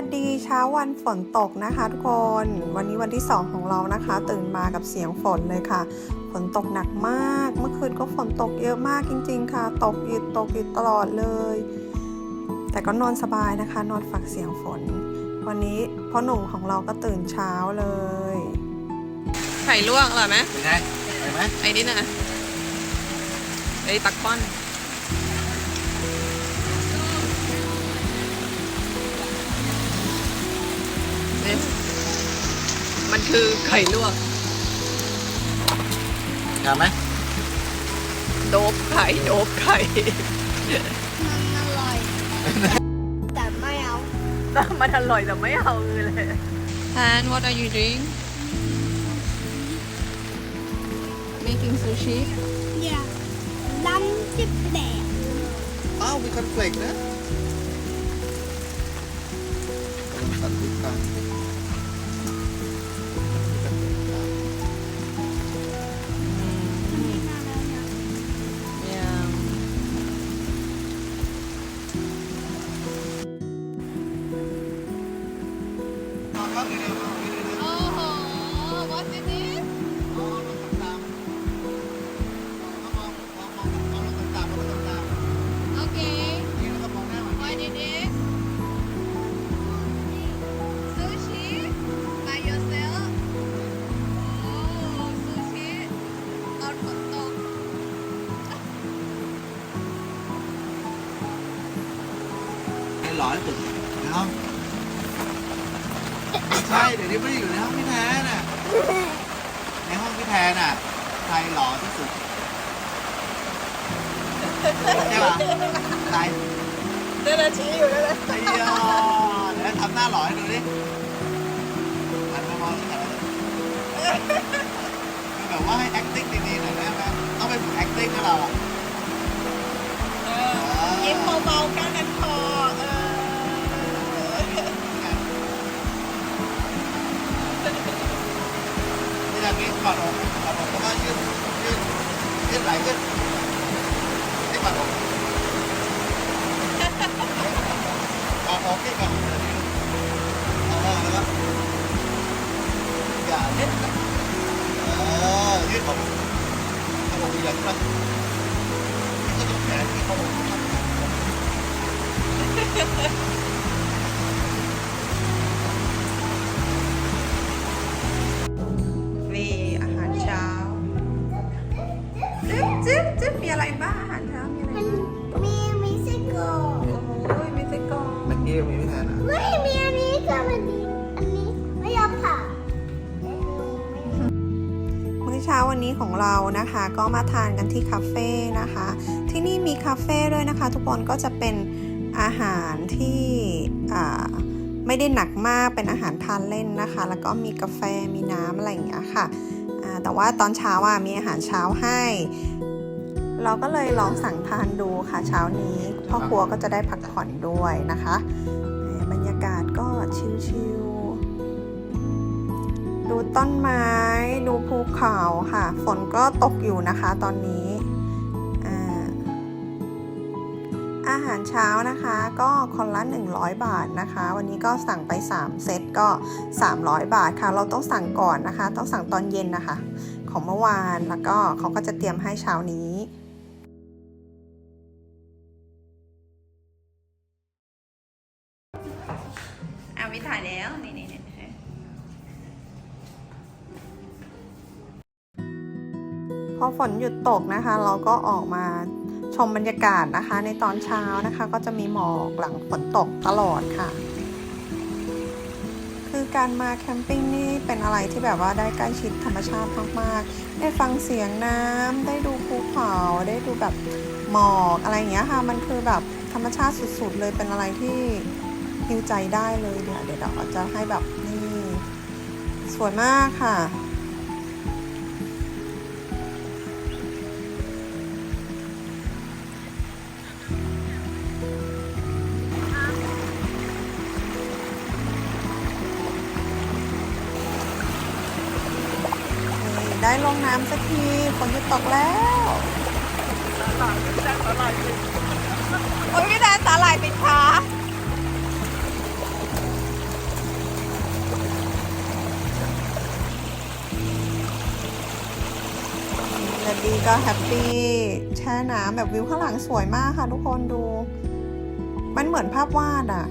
วัสดีเช้าวันฝนตกนะคะทุกคน วันนี้วันที่ 2 ของเรานะคะ ตื่นมากับเสียงฝนเลยค่ะ ฝนตกหนักมาก เมื่อคืนก็ฝนตกเยอะมากจริง ๆ ค่ะ ตกหยุดตกหยุดตลอดเลย แต่ก็นอนสบายนะคะ นอนฝักเสียงฝน วันนี้พ่อหนุ่มของเราก็ตื่นเช้าเลยไข่ลวกอร่อยไหมเป็นไงไปไหมไอ้นี่นะไอ้ตักป้อน มันคือไข่ลวกงามไหมโดบไข่โดบไข่ มันอร่อย แต่ไม่เอา มันอร่อยแต่ไม่เอาเลย Han what are you doing making sushi อย่าล้ำจิบแดงอ้าวมีคอนเฟลกนะสัตว์ติดตา ใช่เดี๋ยวนี้ไม่ได้อยู่ในห้องพี่แทนน่ะ ในห้องพี่แทนน่ะ ใครหล่อที่สุด ใช่ป่ะใครนั่นนะชี้อยู่นั่นนะไอ้ยอเดี๋ยวทำหน้าหล่อให้ดูดิหันมามองที่ไหนคือแบบว่าให้ acting ดีๆหน่อยได้ไหมต้องไปฝึก acting กับเราอะยิ้มเบาๆแค่นั้นพอ บบนี้กออกกอดออกแล้วก็ยืดยืดยืดไหลขึ้นนี่กอดอกกอดออกที่กอดอกเออแล้วก็อย่าเล่นนะเออยืดออกกอดออกใหญ่ขึ้นนี่ก็ต้องแขนที่กอดอก เช้าวันนี้ของเรานะคะ ก็มาทานกันที่คาเฟ่นะคะ ที่นี่มีคาเฟ่ด้วยนะคะ ทุกคนก็จะเป็นอาหารที่ไม่ได้หนักมากเป็นอาหารทานเล่นนะคะ แล้วก็มีกาแฟมีน้ำอะไรอย่างเงี้ยค่ะแต่ว่าตอนเช้าอะมีอาหารเช้าให้ เราก็เลยลองสั่งทานดูค่ะเช้านี้พ่อครัวก็จะได้พักผ่อนด้วยนะคะ ต้นไม้ ดูภูเขาค่ะ ฝนก็ตกอยู่นะคะตอนนี้ อาหารเช้านะคะก็คนละ 100 บาทนะคะ วันนี้ก็สั่งไป 3 เซตก็ 300 บาทค่ะ เราต้องสั่งก่อนนะคะ ต้องสั่งตอนเย็นนะคะ ของเมื่อวานแล้วก็เขาก็จะเตรียมให้เช้านี้อาวิถ่ายแล้วนี่ ฝนหยุดตกนะคะ เราก็ออกมาชมบรรยากาศนะคะ ในตอนเช้านะคะ ก็จะมีหมอกหลังฝนตกตลอดค่ะ คือการมาแคมปิ้งนี่เป็นอะไรที่แบบว่าได้ใกล้ชิดธรรมชาติมากๆ ได้ฟังเสียงน้ำได้ดูภูเขาได้ดูแบบหมอกอะไรอย่างเงี้ยค่ะ มันคือแบบธรรมชาติสุดๆ เลยเป็นอะไรที่ฮิวใจได้เลยเดี๋ยวเดี๋ยวเราจะให้แบบนี่สวยมากค่ะ ได้ลงน้ำสักทีฝนหยุดตกแล้วโอ้ยพี่แดนสาหร่ายติดขาแต่ดีก็แฮปปี้แช่น้ำแบบวิวข้างหลังสวยมากค่ะทุกคนดู มันเหมือนภาพวาดอะ่ะ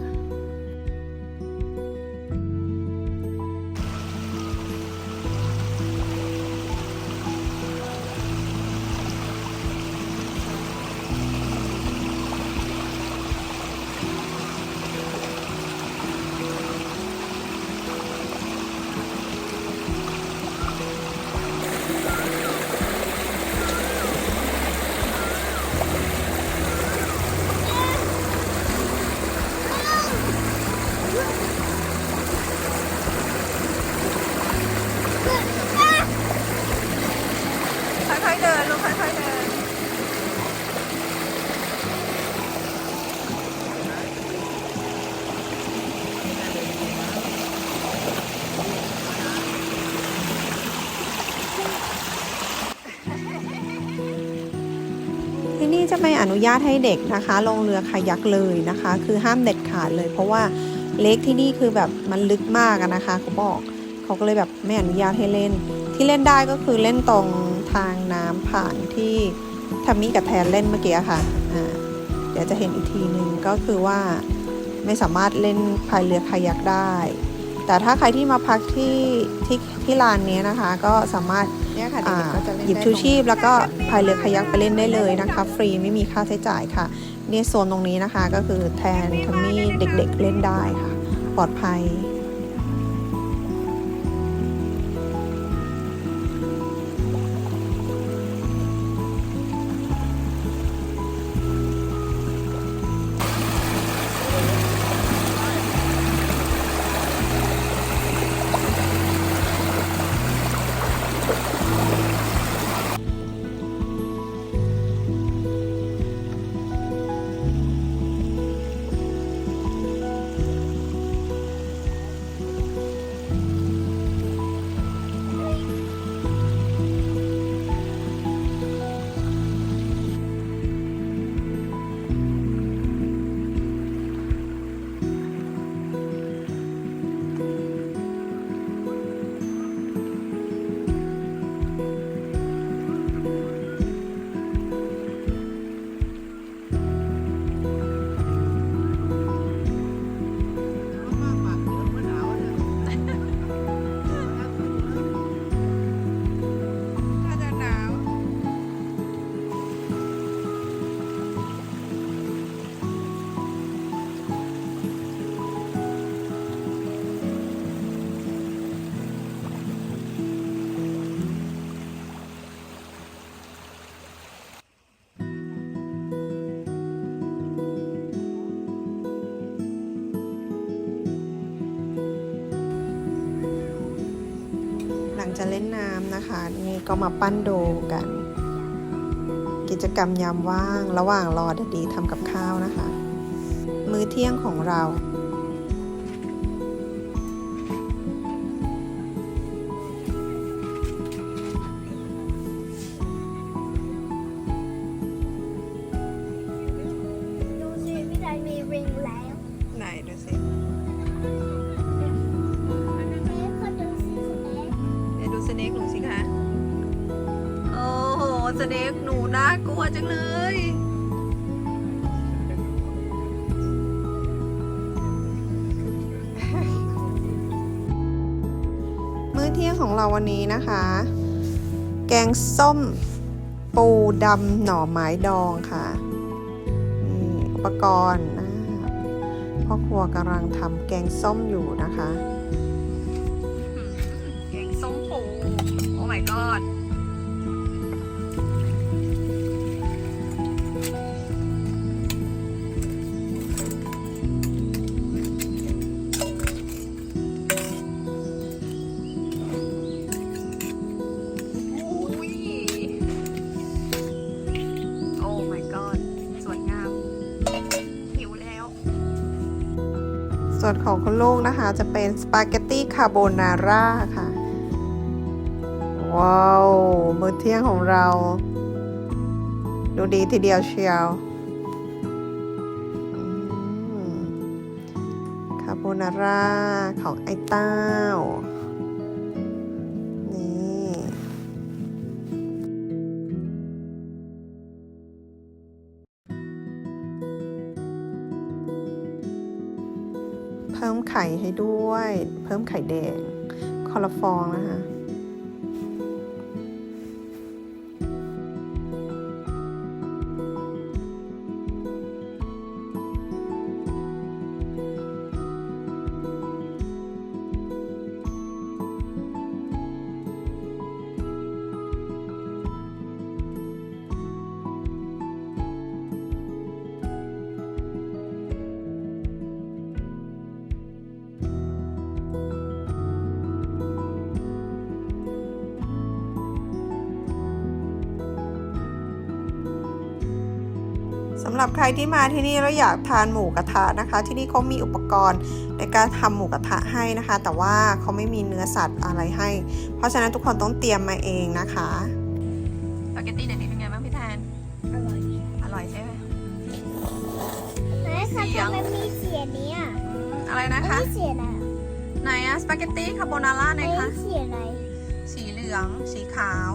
อนุญาตให้เด็กนะคะ ลงเรือคายักเลยนะคะ คือห้ามเด็ดขาดเลย เพราะว่าเลคที่นี่คือแบบมันลึกมากนะคะเขาบอกเขาก็เลยแบบไม่อนุญาตให้เล่น ที่เล่นได้ก็คือเล่นตรงทางน้ำผ่านที่ทัมมี่กับแทนเล่นเมื่อกี้ค่ะอ่าเดี๋ยวจะเห็นอีกทีหนึ่งก็คือว่าไม่สามารถเล่นพายเรือคายักได้ แต่ถ้าใครที่มาพักที่ที่ที่ลานนี้นะคะ ก็สามารถเนี่ยค่ะอ่าเด็กๆก็จะเล่นหยิบชูชีพ แล้วก็พายเรือคายักไปเล่นได้เลยนะคะ ฟรีไม่มีค่าใช้จ่ายค่ะเนี่ยโซนตรงนี้นะคะก็คือแทนทัมมี่เด็กๆเล่นได้ค่ะ ปลอดภัย จะเล่นน้ำนะคะ นี่ก็มาปั้นโดกัน กิจกรรมยามว่าง ระหว่างรอดดีทำกับข้าวนะคะ มื้อเที่ยงของเรา สเน็กหนูสิคะ โอ้โห สเน็กหนูน่ากลัวจังเลย มื้อเที่ยงของเราวันนี้นะคะ แกงส้มปูดำหน่อไม้ดองค่ะนี่อุปกรณ์พ่อครัวกำลังทำแกงส้มอยู่นะคะ วนของคุณลูกนะคะ จะเป็นสปาเกตตี้คาโบนาร่าค่ะ ว้าว มื้อเที่ยงของเรา ดูดีทีเดียวเชียวคาโบนาร่าของไอ้เต้า ไข่ให้ด้วย เพิ่มไข่แดงคอลลฟองนะคะ สำหรับใครที่มาที่นี่แล้วอยากทานหมูกระทะนะคะ ที่นี่เขามีอุปกรณ์ในการทำหมูกระทะให้นะคะ แต่ว่าเขาไม่มีเนื้อสัตว์อะไรให้ เพราะฉะนั้นทุกคนต้องเตรียมมาเองนะคะสปาเกตตี้เดี๋ยวนี้เป็นไงบ้างพี่แทน อร่อยอร่อยใช่ไหมไหนคะเสียงทำไมมีเสียงนี้อะอะไรนะคะไม่เสียงอะไรไหนอะสปาเกตตี้คาโบนาร่าไหนไม่คะ เสียงอะไรสีเหลือง สีขาว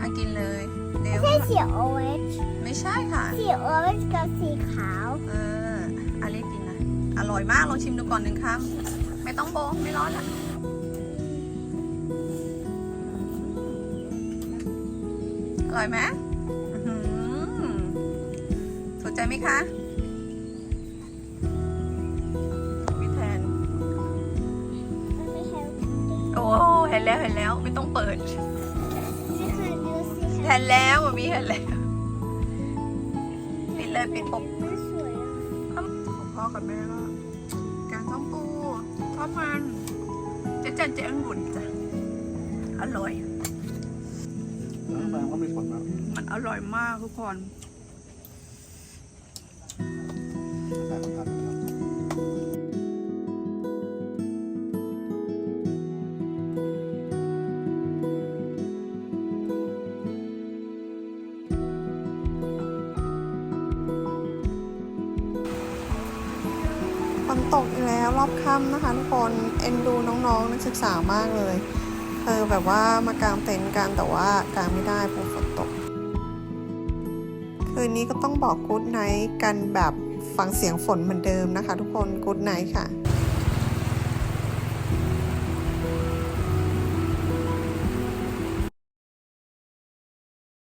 อะกินเลย เดี๋ยวไม่ใช่เสียงโอเรนจ์ไม่ใช่ค่ะสีโอเรนจ์กับสีขาวเอออาเรียกกินนะ อร่อยมากลองชิมดูก่อนหนึ่งคำไม่ต้องโบะไม่ร้อนละอร่อยไหมอื้อหือสนใจไหมคะพี่แทนมันไม่แฮลตี้โอ้เห็นแล้วเห็นแล้วไม่ต้องเปิดนี่ค่ะ ดูสิเห็นแล้วอะมีเห็นแล้วปิดเลยปิดปกมันสวยอะของพ่อกับแม่ก็แกงส้มปูทอดมันเจ๊จันเจ๊องุ่นจ้ะอร่อยแฟนเขามีผลนะมันอร่อยมากทุกคน นตกอีกแล้วรอบค่ำนะคะทุกคนเอ็นดูน้องๆนักศึกษามากเลยเออแบบว่ามากางเต็นท์กันแต่ว่ากางไม่ได้เพราะฝนตก คืนนี้ก็ต้องบอกกู๊ดไนท์กันแบบฟังเสียงฝนเหมือนเดิมนะคะ ทุกคนกู๊ดไนท์ค่ะ